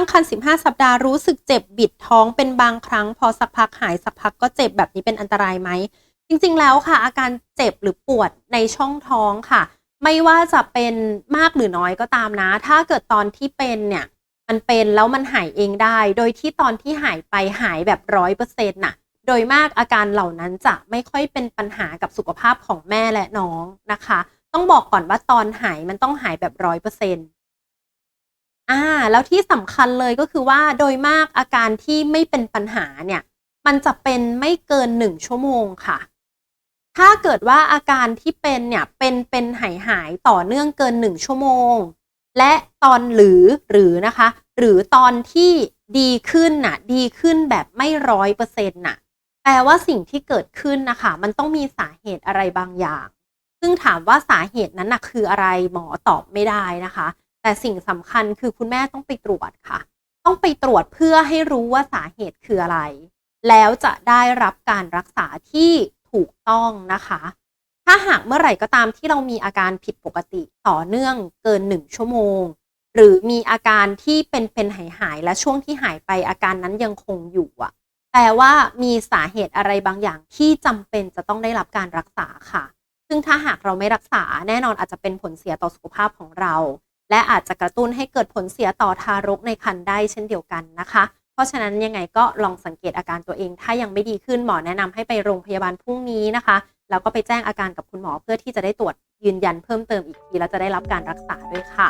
ตั้งครรภ์15 สัปดาห์รู้สึกเจ็บบิดท้องเป็นบางครั้ง พอสักพักหายสักพักก็เจ็บแบบนี้เป็นอันตรายไหม จริง ๆ แล้วค่ะ อาการเจ็บหรือปวดในช่องท้องค่ะ ไม่ว่าจะเป็นมากหรือน้อยก็ตามนะ ถ้าเกิดตอนที่เป็นเนี่ย มันเป็นแล้วมันหายเองได้ โดยที่ตอนที่หายไปหายแบบร้อยเปอร์เซ็นต์น่ะ โดยมากอาการเหล่านั้นจะไม่ค่อยเป็นปัญหากับสุขภาพของแม่และน้องนะคะ ต้องบอกก่อนว่าตอนหายมันต้องหายแบบร้อยเปอร์เซ็นต์ อ่า แล้วที่สำคัญเลยก็คือว่าโดยมากอาการที่ไม่เป็นปัญหาเนี่ย มันจะเป็นไม่เกินหนึ่งชั่วโมงค่ะ ถ้าเกิดว่าอาการที่เป็นเนี่ยเป็นเป็นหายหายต่อเนื่องเกินหนึ่งชั่วโมง และตอนหรือหรือนะคะ หรือตอนที่ดีขึ้นน่ะ ดีขึ้นแบบไม่ร้อยเปอร์เซ็นต์น่ะ แปลว่าสิ่งที่เกิดขึ้นนะคะ มันต้องมีสาเหตุอะไรบางอย่าง ซึ่งถามว่าสาเหตุนั้นน่ะคืออะไรหมอตอบไม่ได้นะคะ แต่สิ่งสำคัญคือคุณแม่ต้องไปตรวจค่ะ ต้องไปตรวจเพื่อให้รู้ว่าสาเหตุคืออะไร แล้วจะได้รับการรักษาที่ถูกต้องนะคะ ถ้าหากเมื่อไหร่ก็ตามที่เรามีอาการผิดปกติต่อเนื่องเกินหนึ่งชั่วโมง หรือมีอาการที่เป็นเป็นหายหายๆและช่วงที่หายไปอาการนั้นยังคงอยู่อะแปลว่ามีสาเหตุอะไรบางอย่างที่จำเป็นจะต้องได้รับการรักษาค่ะ ซึ่งถ้าหากเราไม่รักษาแน่นอนอาจจะเป็นผลเสียต่อสุขภาพของเรา และอาจจะกระตุ้นให้เกิดผลเสียต่อทารกในครรภ์ได้เช่นเดียวกันนะคะ เพราะฉะนั้นยังไงก็ลองสังเกตอาการตัวเอง ถ้ายังไม่ดีขึ้นหมอแนะนำให้ไปโรงพยาบาลพรุ่งนี้นะคะ แล้วก็ไปแจ้งอาการกับคุณหมอเพื่อที่จะได้ตรวจยืนยันเพิ่มเติมอีกทีแล้วจะได้รับการรักษาด้วยค่ะ